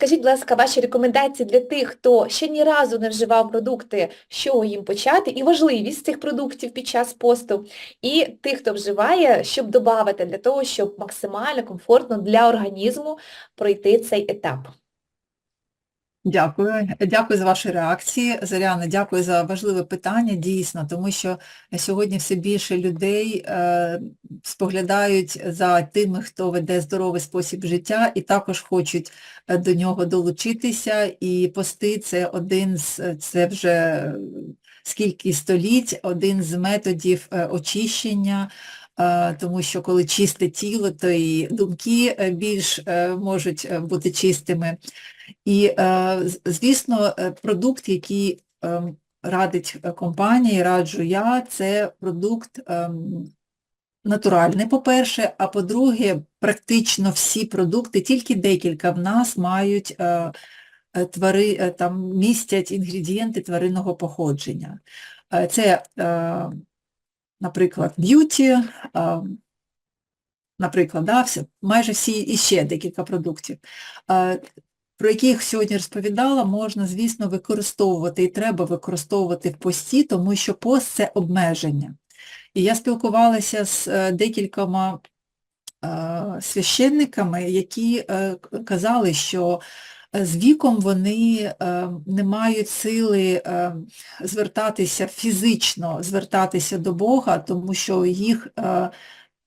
скажіть, будь ласка, ваші рекомендації для тих, хто ще ні разу не вживав продукти, чого їм почати, і важливість цих продуктів під час посту, і тих, хто вживає, щоб додати для того, щоб максимально комфортно для організму пройти цей етап. Дякую, дякую за ваші реакції. Зоряна, дякую за важливе питання, дійсно, тому що сьогодні все більше людей е, споглядають за тими, хто веде здоровий спосіб життя, і також хочуть е, до нього долучитися. І пости це один з це вже скільки століть, один з методів е, очищення. Е, Тому що коли чисте тіло, то і думки е, більш е, можуть бути чистими. І, звісно, продукт, який ем, радить компанія, раджу я, це продукт ем, натуральний, по-перше, а по-друге, практично всі продукти, тільки декілька в нас мають твари, там містять інгредієнти тваринного походження. Це, наприклад, б'юті, наприклад, да, все, майже всі і ще декілька продуктів. Про яких сьогодні розповідала, можна, звісно, використовувати і треба використовувати в пості, тому що пост – це обмеження. І я спілкувалася з е, декількома е, священниками, які е, казали, що з віком вони е, не мають сили е, звертатися фізично, звертатися до Бога, тому що їх, е,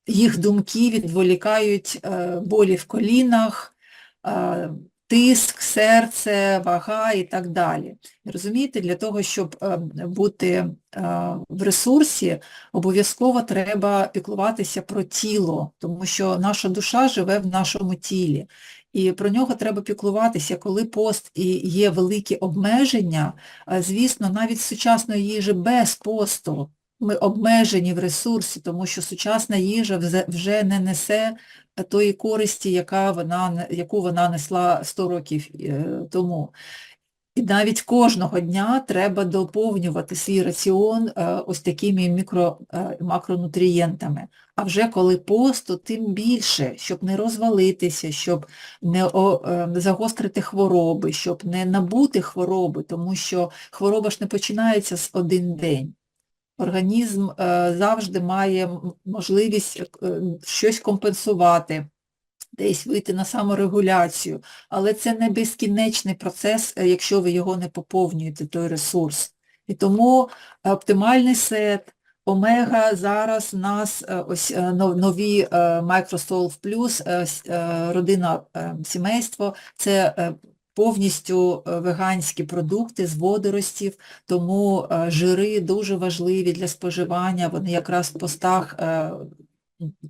їх думки відволікають болі в колінах, тиск, серце, вага і так далі. Розумієте, для того, щоб бути в ресурсі, обов'язково треба піклуватися про тіло, тому що наша душа живе в нашому тілі. І про нього треба піклуватися, коли пост і є великі обмеження, звісно, навіть сучасної їжі без посту ми обмежені в ресурсі, тому що сучасна їжа вже не несе тої користі, яка вона, яку вона несла 100 років е, тому. І навіть кожного дня треба доповнювати свій раціон е, ось такими мікро, е, макронутрієнтами. А вже коли пост, то тим більше, щоб не розвалитися, щоб не е, загострити хвороби, щоб не набути хвороби, тому що хвороба ж не починається з один день. Організм завжди має можливість щось компенсувати, десь вийти на саморегуляцію, але це не безкінечний процес, е, якщо ви його не поповнюєте, той ресурс. І тому оптимальний сет, омега зараз в нас е, ось е, нові е, Microsoft Plus, е, е, родина, е, сімейство, це е, повністю е, веганські продукти з водоростів, тому е, жири дуже важливі для споживання, вони якраз в постах е,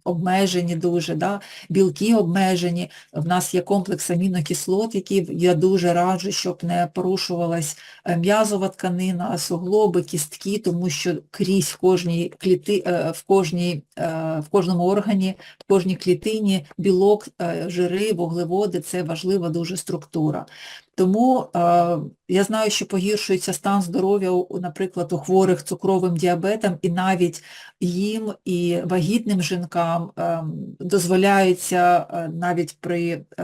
обмежені дуже, да? білки обмежені. В нас є комплекс амінокислот, які я дуже раджу, щоб не порушувалась е, м'язова тканина, суглоби, кістки, тому що крізь в кожній кліти, е, в кожній, е, в кожному органі, в кожній клітині білок, жири, вуглеводи це важлива дуже структура. Тому е, я знаю, що погіршується стан здоров'я, наприклад, у хворих цукровим діабетом, і навіть їм і вагітним жінкам ем, дозволяється е, навіть при е,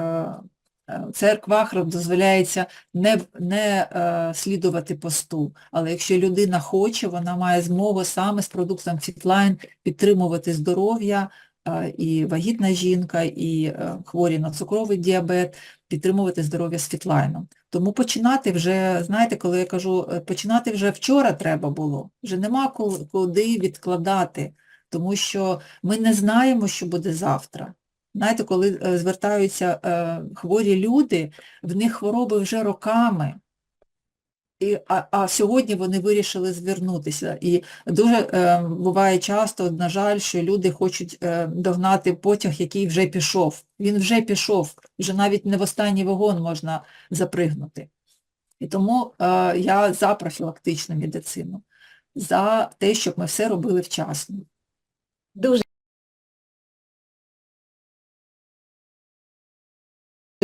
е, церквах дозволяється не, не е, слідувати посту. Але якщо людина хоче, вона має змогу саме з продуктом Fitline підтримувати здоров'я, е, і вагітна жінка, і е, хворі на цукровий діабет, підтримувати здоров'я з. Тому починати вже, знаєте, коли я кажу, е, починати вже вчора треба було, вже нема куди відкладати, тому що ми не знаємо, що буде завтра. Знаєте, коли е, звертаються е, хворі люди, в них хвороби вже роками, і, а, а сьогодні вони вирішили звернутися. І дуже е, буває часто, на жаль, що люди хочуть е, догнати потяг, який вже пішов. Він вже пішов, вже навіть не в останній вагон можна запригнути. І тому е, я за профілактичну медицину, за те, щоб ми все робили вчасно. Дуже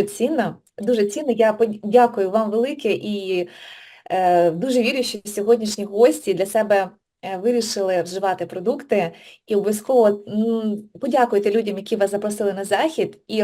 цінно, дуже цінно. Я дякую вам велике і дуже вірю, що сьогоднішні гості для себе е, вирішили вживати продукти. І обов'язково подякуйте людям, які вас запросили на захід, і